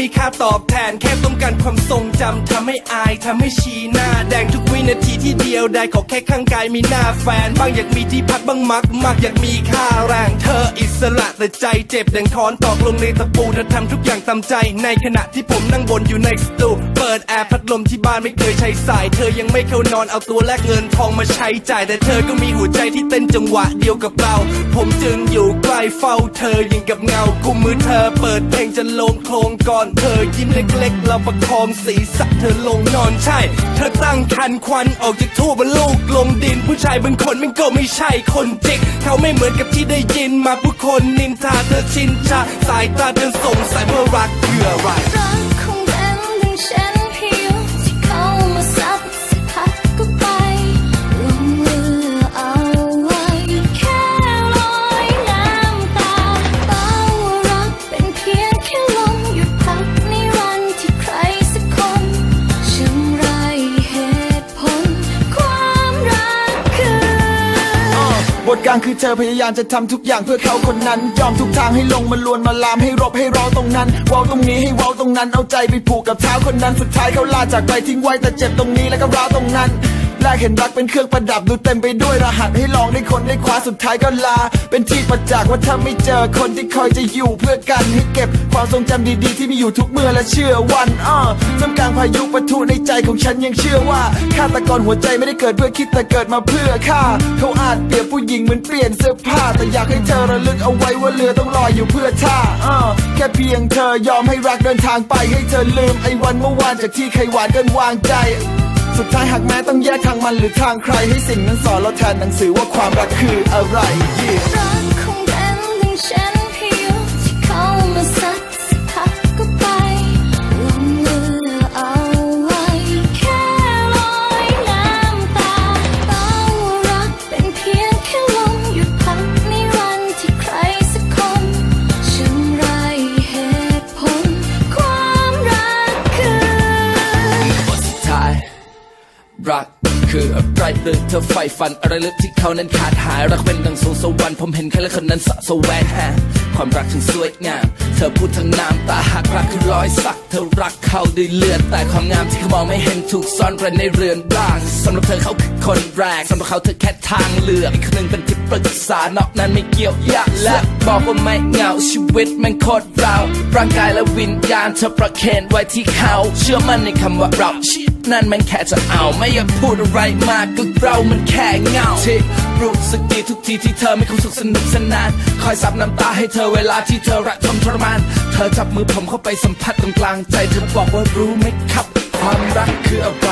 มีค่าตอบแทน แค่ต้องการความทรงจำทำให้อายทำให้ชีหน้า แดงทุกวินาทีที่เดียวได้ขอแค่ข้างกายมีหน้าแฟน บางอยากมีที่พักบ้างมักมักอยากมีค่าแรงเธออิสระแต่ใจเจ็บดังค้อนตอกลงในตะปูเธอทำทุกอย่างตามใจ ในขณะที่ผมนั่งบนอยู่ในสตูเปิดแอร์พัดลมที่บ้านไม่เคยใช้สาย เธอยังไม่เข้านอนเอาตัวแลกเงินทองมาใช้จ่าย แต่เธอก็มีหัวใจที่เต้นจังหวะเดียวกับเรา ผมจึงอยู่ใกล้เฝ้าเธอยังกับเงากุมมือเธอเปิดเพลงจนลงโครงก่อนเธอยิ้มเล็กๆ เราประคองสีสักเธอลงนอนใช่ เธอตั้งคันควันออกจากทั่วบนโลกลงดิน ผู้ชายบางคนมันก็ไม่ใช่คนจริงเขาไม่เหมือนกับที่ได้ยินมาผู้คนนินทาเธอชินชาสายตาเธอสงสัยว่ารักคืออะไร คือเธอพยายามจะทำทุกอย่างเพื่อเขาคนนั้น ยอมทุกทางให้ลงมาลวนมาลามให้รบให้ร้องตรงนั้นเว้าตรงนี้ให้เว้าตรงนั้นเอาใจไปผูกกับเท้าคนนั้นสุดท้ายเขาลาจากไปทิ้งไว้แต่เจ็บตรงนี้แล้วก็ร้าวตรงนั้น แรกเห็นรักเป็นเครื่องประดับดูเต็มไปด้วยรหัสให้ลองได้คนได้คว้าสุดท้ายก็ลา เป็นที่ประจักษ์ว่าถ้าไม่เจอคนที่คอยจะอยู่เพื่อกันให้เก็บความทรงจำดีๆ ที่มีอยู่ทุกเมื่อและเชื่อวันอ้อท่ามกลางพายุปะทุในใจของฉันยังเชื่อว่าฆาตกรหัวใจไม่ได้เกิดเพื่อคิดแต่เกิดมาเพื่อฆ่าเขาอาจเปรียบผู้หญิงเหมือนเปลี่ยนเสื้อผ้าแต่อยากให้เธอระลึกเอาไว้ว่าเรือต้องลอยอยู่เพื่อท่าอ้อแค่เพียงเธอยอมให้รักเดินทางไปให้เธอลืมไอ้วันเมื่อวานจากที่เคยหวานกินวางใจ สุดท้ายหากแม้ต้องแยกทางมันหรือทางใคร ให้สิ่งนั้นสอนเราแทนหนังสือว่าความรักคืออะไร Yeah เธอใฝ่ฝันอะไรลึกที่เขานั้นขาดหายรักเป็นดังสวงสวรรค์ผมเห็นแค่ละคนนั้นสะสวงหาความรักถึงสวยงามเธอพูดทั้งน้ำตาหากรักคือรอยสัก เธอรักเขาด้วยเลือดแต่ความงามที่เขามองไม่เห็นถูกซ่อนไว้ในเรือนร่างสำหรับเธอเขาคือคนแรกสำหรับเขาเธอแค่ทางเลือกอีกคนหนึ่งเป็นที่ปรึกษานอกนั้นไม่เกี่ยวอยากและบอกว่าไม่เหงาชีวิตมันโคตรเราร่างกายและวิญญาณเธอประเคนไว้ที่เขา เชื่อมั่นในคำว่าเรานั่นมันแค่จะเอาไม่อยากพูดอะไรมากก็เรามันแค่เงาที่รู้สึกดีทุกทีที่เธอไม่คงสุขสนุกสนาน คอยซับน้ำตาให้เธอเวลาที่เธอระทมทรมาน เธอจับมือผมเข้าไปสัมผัสตรงกลางใจเธอบอกว่ารู้ไหมครับ ความรักคืออะไร